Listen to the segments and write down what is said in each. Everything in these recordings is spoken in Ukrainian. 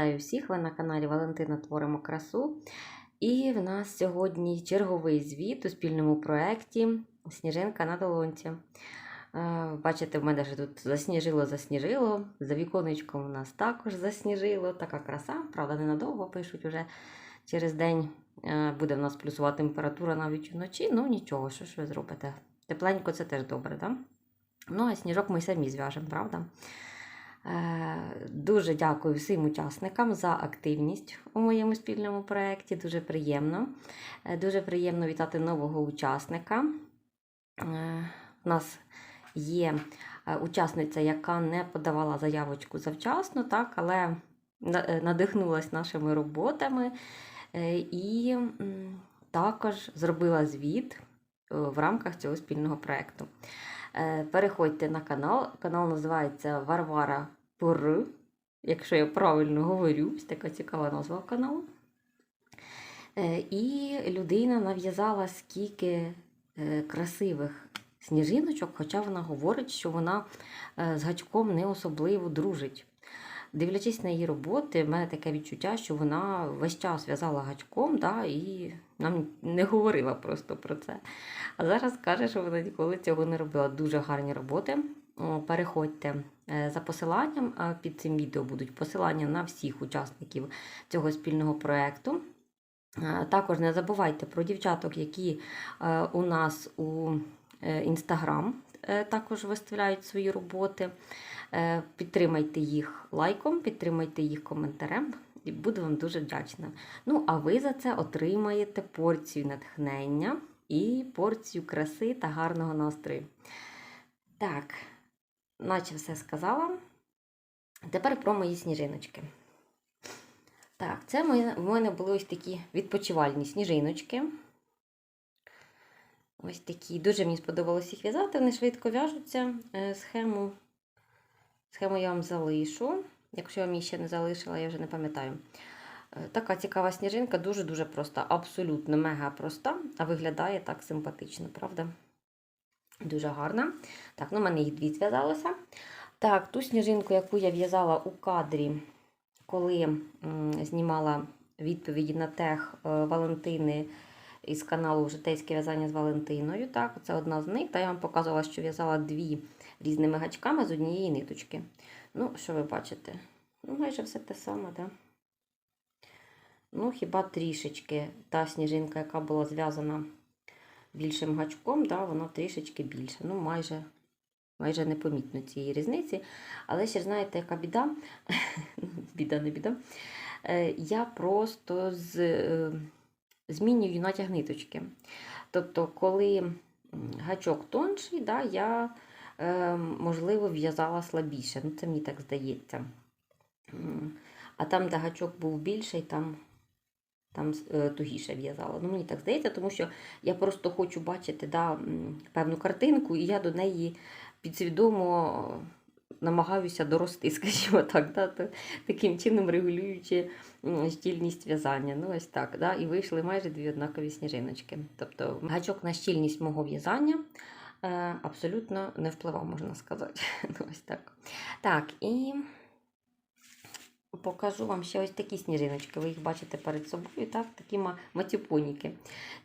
Вітаю всіх! Ви на каналі Валентина Творимо красу. І в нас сьогодні черговий звіт у спільному проєкті Сніжинка на долонці. Е, Бачите, в мене вже тут засніжило-засніжило. За віконечком у нас також засніжило. Така краса, правда, ненадовго пишуть уже через день. е, Буде в нас плюсова температура навіть вночі. Ну нічого, що ж ви зробите? Тепленько це теж добре, так? Да? Ну, а сніжок ми самі зв'яжемо, правда? Е, Дуже дякую всім учасникам за активність у моєму спільному проєкті. Дуже приємно. Е, Дуже приємно вітати нового учасника. Е, У нас є учасниця, яка не подавала заявочку завчасно, так, але на- е, нашими роботами і також зробила звіт в рамках цього спільного проєкту. Е, Переходьте на канал. Канал називається Варвара Пр, якщо я правильно говорю, ось така цікава назва каналу. Е, І людина нав'язала скільки е, красивих сніжиночок, хоча вона говорить, що вона з гачком не особливо дружить. Дивлячись на її роботи, в мене таке відчуття, що вона весь час в'язала гачком да, і нам не говорила просто про це. А зараз каже, що вона ніколи цього не робила. Дуже гарні роботи. Переходьте е, за посиланням. а Під цим відео будуть посилання на всіх учасників цього спільного проєкту. Е, Також не забувайте про дівчаток, які е, у нас у Інстаграм також виставляють свої роботи. Е, Підтримайте їх лайком, підтримайте їх коментарем. І буду вам дуже вдячна. Ну, а ви за це отримаєте порцію натхнення і порцію краси та гарного настрою. Так, наче все сказала. Тепер про мої сніжиночки. Так, це в мене були ось такі відпочивальні сніжиночки. Ось такі. Дуже мені сподобалось їх в'язати, вони швидко в'яжуться. Е, Схему, схему я вам залишу. Якщо я вам її ще не залишила, я вже не пам'ятаю. Е, Така цікава сніжинка, дуже-дуже проста, абсолютно мега проста, а виглядає так симпатично, правда? Дуже гарна. Так, ну в мене їх дві зв'язалося. Так, ту сніжинку, яку я в'язала у кадрі, коли знімала відповіді на тех е, Валентини із каналу Житейське в'язання з Валентиною. Так, це одна з них. Та я вам показувала, що в'язала дві різними гачками з однієї ниточки. Ну, що ви бачите? Ну, майже все те саме, так? Да? Ну, хіба трішечки та сніжинка, яка була зв'язана більшим гачком, да, вона трішечки більше. Ну, майже, майже непомітно цієї різниці. Але ще знаєте, яка біда? біда, не біда. Е, Я просто з, е, змінюю натяг ниточки. Тобто, коли гачок тонший, да, я, е, можливо, в'язала слабіше. Ну, це мені так здається. А там, де гачок був більший, там там е, тугіше в'язала. Ну, мені так здається, тому що я просто хочу бачити да, певну картинку, і я до неї підсвідомо намагаюся дорости, скажімо так, да, то, таким чином регулюючи щільність в'язання. Ну, ось так. Да, і вийшли майже дві однакові сніжиночки. Тобто гачок на щільність мого в'язання. е, Абсолютно не впливав, можна сказати. Ну, ось так. Так, і покажу вам ще ось такі сніжиночки. Ви їх бачите перед собою, так? такі матюпоніки.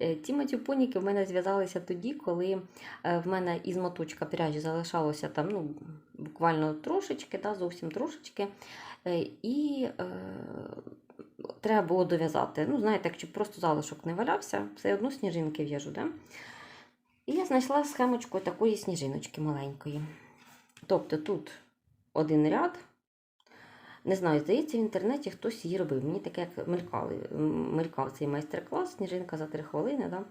Е, Ці матюпоніки в мене зв'язалися тоді, коли е, в мене із моточка пряжі залишалося там ну, буквально трошечки, да, зовсім трошечки. Е, І е, треба було дов'язати. Ну, знаєте, якщо просто залишок не валявся, все одно сніжинки в'яжу. Да? І я знайшла схемочку такої сніжиночки маленької. Тобто тут один ряд. Не знаю, здається, в інтернеті хтось її робив. Мені таке як мелькали, мелькав цей майстер-клас, сніжинка за 3 хвилини. Да?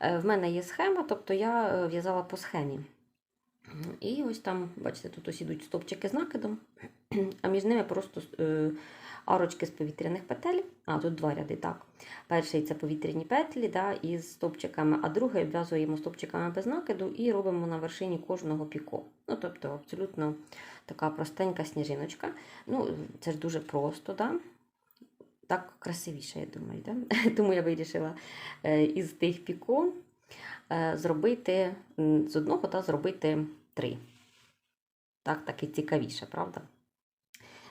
Е, В мене є схема, тобто я е, в'язала по схемі. І ось там, бачите, тут ось ідуть стопчики з накидом, а між ними просто е, арочки з повітряних петель. А, тут два ряди, так. Перший це повітряні петлі да, із стопчиками, а другий обв'язуємо стопчиками без накиду і робимо на вершині кожного піко. Ну, тобто, абсолютно така простенька сніжиночка. Ну, це ж дуже просто, да? так красивіше, я думаю. Да? Тому я вирішила е, із тих піко е, зробити з одного та зробити три. Так, так і цікавіше, правда?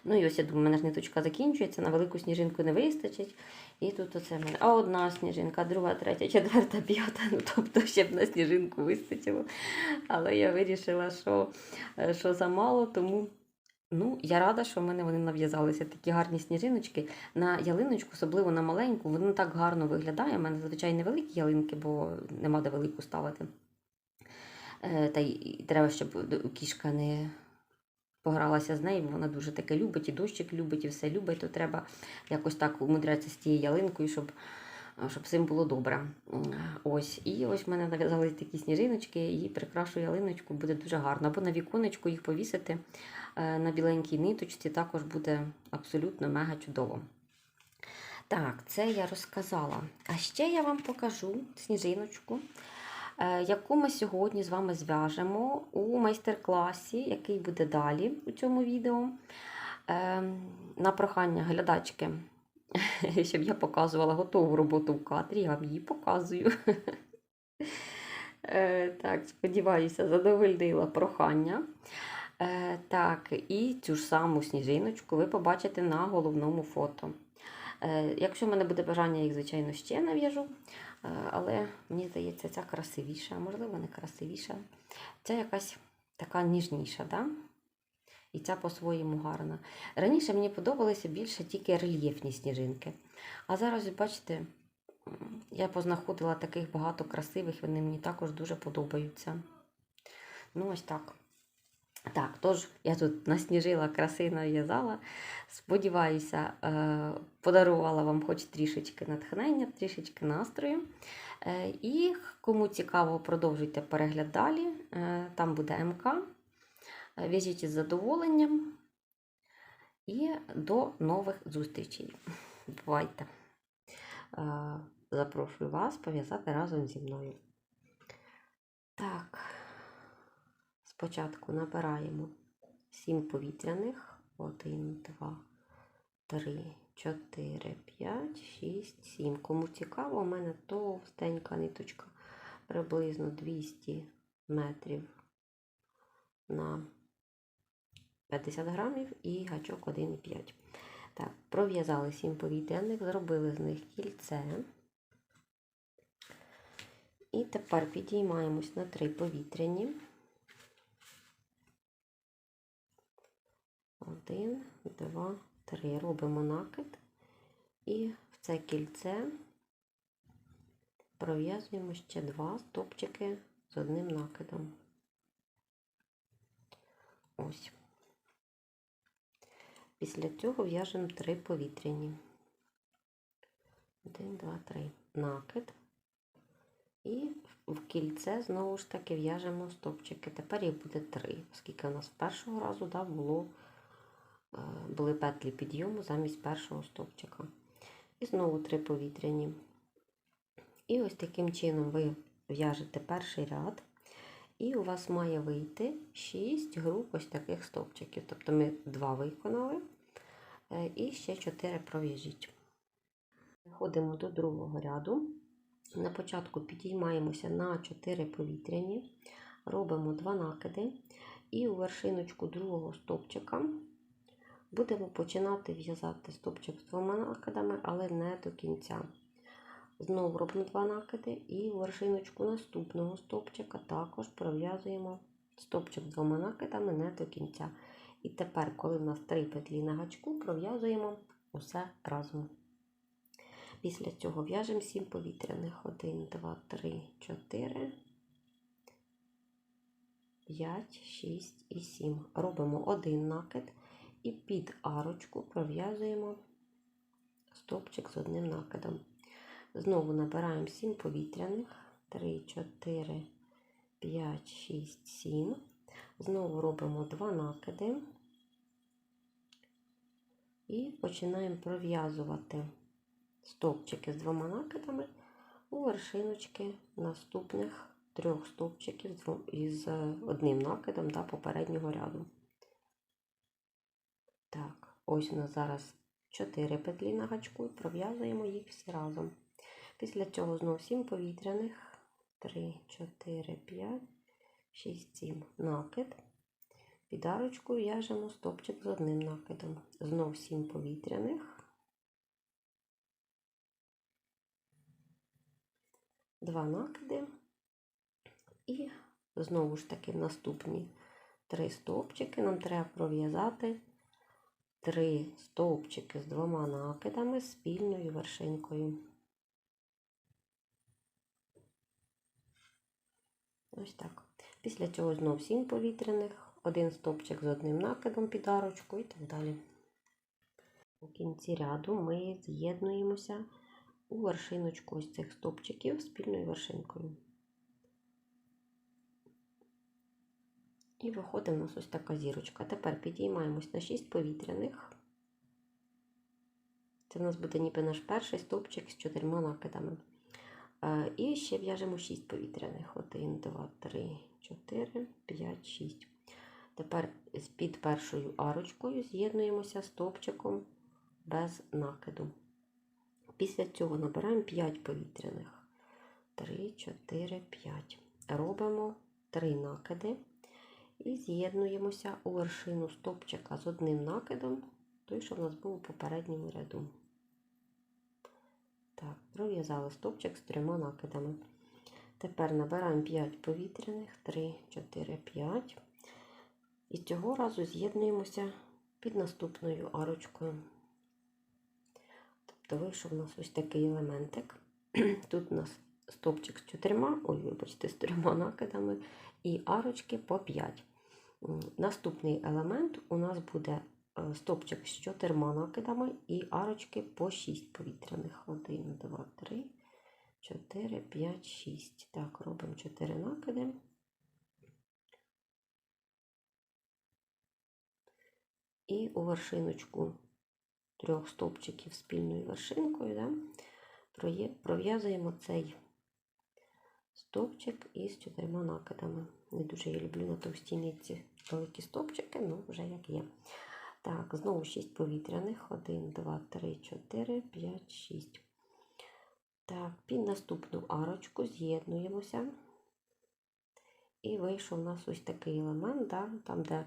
Ну і ось я думаю, мене ж ниточка закінчується, на велику сніжинку не вистачить. І тут оце в мене. А одна сніжинка, друга, третя, четверта, п'ята. Ну, тобто ще б на сніжинку вистачило. Але я вирішила, що, е, що замало, тому. Ну, я рада, що в мене вони нав'язалися такі гарні сніжиночки. На ялиночку, особливо на маленьку, воно так гарно виглядає. У мене зазвичай невеликі ялинки, бо нема де велику ставити. Е, Та й треба, щоб кішка не погралася з нею, вона дуже таке любить, і дощик любить, і все любить, то треба якось так умудрятися з тією ялинкою, щоб, щоб всім було добре. Ось. І ось в мене нав'язались такі сніжиночки, і прикрашу ялиночку буде дуже гарно. Або на віконечку їх повісити е, на біленькій ниточці, також буде абсолютно мега чудово. Так, це я розказала. А ще я вам покажу сніжиночку, яку ми сьогодні з вами зв'яжемо у майстер-класі, який буде далі у цьому відео. Е, На прохання глядачки, щоб я показувала готову роботу в кадрі, я вам її показую. Е, Так, сподіваюся, задовольнила прохання. Е, Так, і цю ж саму сніжиночку ви побачите на головному фото. Е, Якщо в мене буде бажання, я їх, звичайно, ще нав'яжу. Але мені здається, ця красивіша, можливо, не красивіша. Ця якась така ніжніша, да? і ця по-своєму гарна. Раніше мені подобалися більше тільки рельєфні сніжинки. А зараз, бачите, я познаходила таких багато красивих, вони мені також дуже подобаються. Ну, ось так. Так, тож я тут насніжила, краси нав'язала. Сподіваюся, е, подарувала вам хоч трішечки натхнення, трішечки настрою. Е, І кому цікаво, продовжуйте перегляд далі. Е, Там буде МК. В'яжіть із задоволенням. І до нових зустрічей. Бувайте! Запрошую вас пов'язати разом зі мною. Так. Спочатку набираємо 7 повітряних. 1, 2, 3, 4, 5, 6, 7. Кому цікаво, у мене товстенька ниточка приблизно 200 метрів на 50 грамів і гачок 1,5. Так, пров'язали 7 повітряних, зробили з них кільце. І тепер підіймаємось на 3 повітряні. Один, два, три. Робимо накид і в це кільце пров'язуємо ще два стопчики з одним накидом. Ось. Після цього в'яжемо три повітряні. Один, два, три. Накид. І в кільце знову ж таки в'яжемо стопчики. Тепер їх буде три, оскільки у нас першого разу да, було були петлі підйому замість першого стовпчика. І знову три повітряні. І ось таким чином ви в'яжете перший ряд, і у вас має вийти 6 груп ось таких стовпчиків. Тобто ми 2 виконали, е, і ще 4 пров'яжіть. Переходимо до другого ряду. На початку підіймаємося на 4 повітряні, робимо 2 накиди, і у вершиночку другого стовпчика Будемо починати в'язати стопчик з двома накидами, але не до кінця. Знову робимо два накиди і вершиночку наступного стопчика також пров'язуємо стопчик з двома накидами не до кінця. І тепер, коли в нас три петлі на гачку, пров'язуємо усе разом. Після цього в'яжемо 7 повітряних. 1, 2, 3, 4, 5, 6 і 7. Робимо один накид. І під арочку пров'язуємо стовпчик з одним накидом. Знову набираємо 7 повітряних, 3, 4, 5, 6, 7. Знову робимо 2 накиди і починаємо пров'язувати стовпчики з двома накидами у вершиночки наступних трьох стовпчиків з із одним накидом да, попереднього ряду. Так, ось у нас зараз 4 петлі на гачку і пров'язуємо їх всі разом. Після цього знову 7 повітряних. 3, 4, 5, 6, 7 накид. Під арочкою в'яжемо стопчик з одним накидом. Знов 7 повітряних. Два накиди. І знову ж таки наступні три стовпчики нам треба пров'язати три стовпчики з двома накидами спільною вершинкою. Ось так. Після цього знов 7 повітряних, один стовпчик з одним накидом під арочку і так далі. У кінці ряду ми з'єднуємося у вершиночку ось цих стовпчиків спільною вершинкою. І виходить у нас ось така зірочка. Тепер підіймаємось на 6 повітряних. Це в нас буде ніби наш перший стовпчик з чотирма накидами. Е, І ще в'яжемо 6 повітряних. 1, 2, 3, 4, 5, 6. Тепер під першою арочкою з'єднуємося стовпчиком без накиду. Після цього набираємо 5 повітряних. 3, 4, 5. Робимо 3 накиди. І з'єднуємося у вершину стовпчика з одним накидом, той, що в нас був у попередньому ряду. Так, пров'язали стовпчик з трьома накидами. Тепер набираємо 5 повітряних, 3, 4, 5. І цього разу з'єднуємося під наступною арочкою. Тобто вийшов у нас ось такий елементик. Тут у нас стовпчик з чотирма, ой, вибачте, з трьома накидами, і арочки по 5. Наступний елемент у нас буде стовпчик з чотирма накидами і арочки по 6 повітряних. 1, 2, 3, 4, 5, 6. Так, робимо 4 накиди. І у вершиночку трьох стовпчиків спільною вершинкою да, пров'язуємо цей стовпчик із чотирма накидами. Не дуже я люблю на товстій нитці великі стовпчики, ну вже як є. Так, знову 6 повітряних. 1, 2, 3, 4, 5, 6. Так, під наступну арочку з'єднуємося. І вийшов у нас ось такий елемент, да, там, де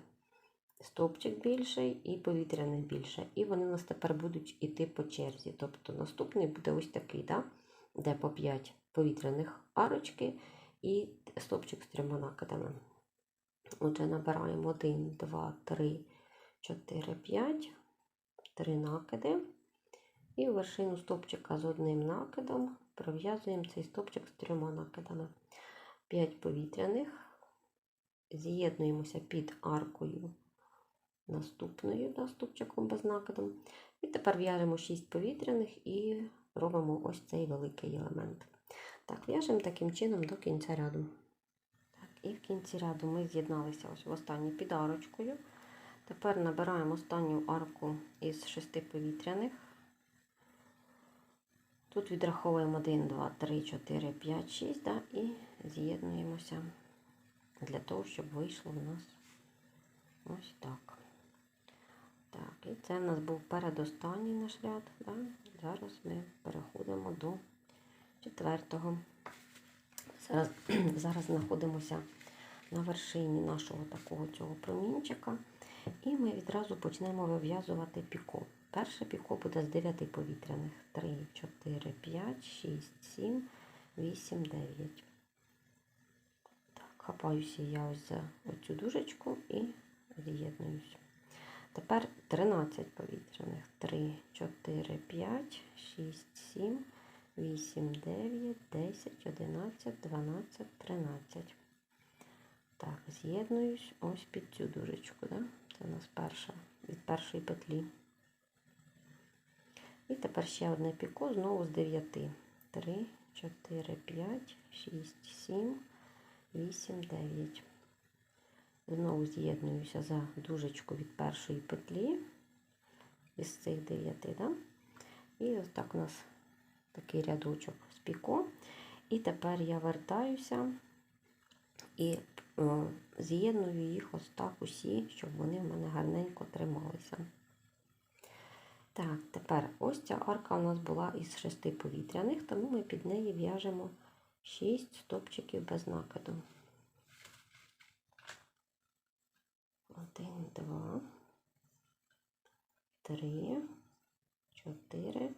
стовпчик більший і повітряних більше. І вони у нас тепер будуть йти по черзі. Тобто наступний буде ось такий, да, де по 5 повітряних арочки і стовпчик з трьома накидами. Отже, набираємо 1, 2, 3, 4, 5, 3 накиди. І в вершину стовпчика з одним накидом пров'язуємо цей стовпчик з трьома накидами. 5 повітряних. З'єднуємося під аркою наступною да, стовпчиком без накидом. І тепер в'яжемо 6 повітряних і робимо ось цей великий елемент. Так, в'яжемо таким чином до кінця ряду. Так, І в кінці ряду ми з'єдналися ось в останню під арочкою. Тепер набираємо останню арку із 6 повітряних. Тут відраховуємо 1, 2, 3, 4, 5, 6 да, і з'єднуємося для того, щоб вийшло в нас ось так. Так, і це в нас був передостанній наш ряд. Да? Зараз ми переходимо до четвертого. Зараз, зараз знаходимося на вершині нашого такого цього промінчика. І ми відразу почнемо вив'язувати піко. Перше піко буде з 9 повітряних. 3, 4, 5, 6, 7, 8, 9. Так, хапаюся я ось за оцю дужечку і з'єднуюсь. Тепер 13 повітряних. 3, 4, 5, 6, 7, 8, 9, 10, 11, 12, 13. Так, з'єднуюсь ось під цю дужечку. Да? Це у нас перша від першої петлі. І тепер ще одне піко знову з 9. 3, 4, 5, 6, 7, 8, 9. Знову з'єднуюся за дужечку від першої петлі із цих 9. Да? І ось так у нас такий рядочок з піко. І тепер я вертаюся і з'єдную їх ось так усі, щоб вони в мене гарненько трималися. Так, тепер ось ця арка у нас була із шести повітряних, тому ми під неї в'яжемо 6 стопчиків без накиду. Один, два, три, чотири,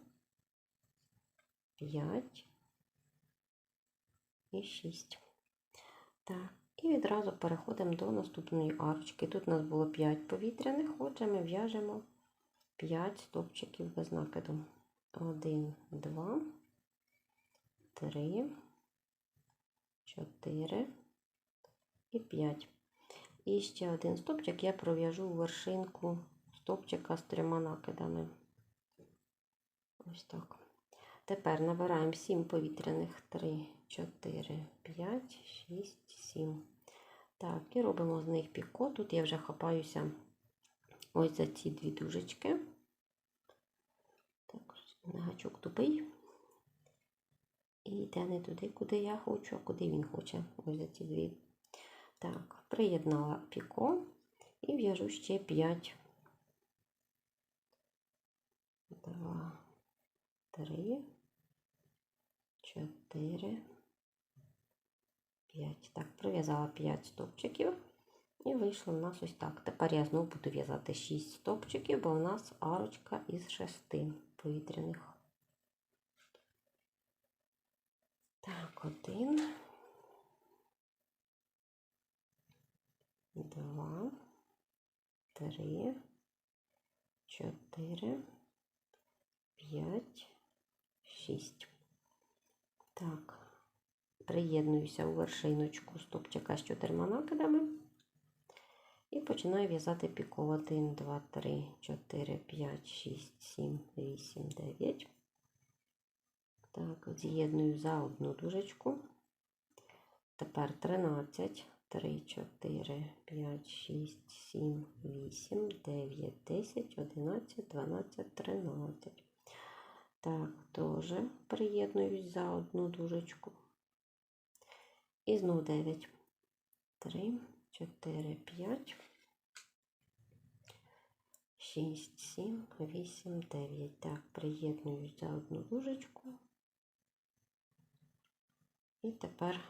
п'ять і шість. Так, і відразу переходимо до наступної арочки. Тут у нас було 5 повітряних, отже, ми в'яжемо 5 стовпчиків без накиду. 1, 2, 3, 4 і 5. І ще один стовпчик я пров'яжу вершинку стовпчика з трьома накидами. Ось так. Тепер набираємо 7 повітряних 3, 4, 5, 6, 7. Так, і робимо з них піко. Тут я вже хапаюся ось за ці дві дужечки. Так, гачок тупий. І йде не туди, куди я хочу, а куди він хоче. Ось за ці дві. Так, приєднала піко і в'яжу ще 5. 2, 3, 4, 5. Так, пров'язала 5 стовпчиків. І вийшло в нас ось так. Тепер я знову буду в'язати 6 стовпчиків, бо у нас арочка із 6 повітряних. Так, один. Два, три, чотири, п'ять, шість. Так, приєднуюся у вершиночку стопчика з чотирма накидами. І починаю в'язати піко 1, 2, 3, 4, 5, 6, 7, 8, 9. Так, з'єдную за одну дужечку. Тепер 13, 3, 4, 5, 6, 7, 8, 9, 10, 11, 12, 13. Так, теж приєднуюсь за одну дужечку. І знову 9, 3, 4, 5, 6, 7, 8, 9. Так, приєднуюсь за одну дужечку. І тепер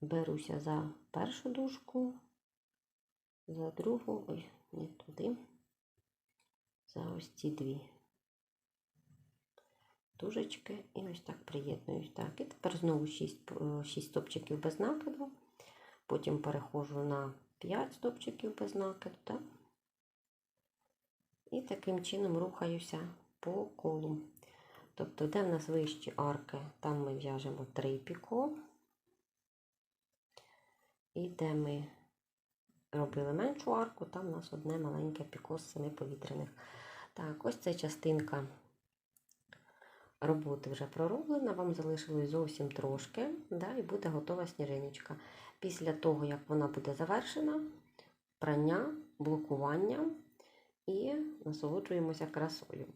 беруся за першу дужку, за другу, ой, не туди, за ось ці дві дужечки і ось так приєднуюсь. Так, і тепер знову 6, 6 стопчиків без накиду, потім переходжу на 5 стопчиків без накиду. Так? І таким чином рухаюся по колу. Тобто, де в нас вищі арки, там ми в'яжемо 3 піко. І де ми робили меншу арку, там у нас одне маленьке піко з 7 повітряних. Так, ось ця частинка роботи вже пророблена, вам залишилось зовсім трошки, да, і буде готова сніжиночка. Після того, як вона буде завершена, прання, блокування і насолоджуємося красою.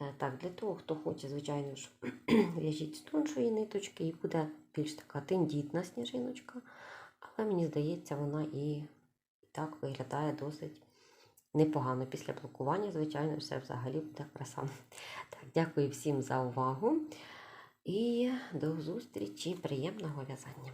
Е, Так, для того, хто хоче, звичайно ж, в'яжіть з тоншої ниточки, і буде більш така тендітна сніжиночка. Але мені здається, вона і так виглядає досить непогано. Після блокування, звичайно, все взагалі буде краса. Так, дякую всім за увагу і до зустрічі, приємного в'язання!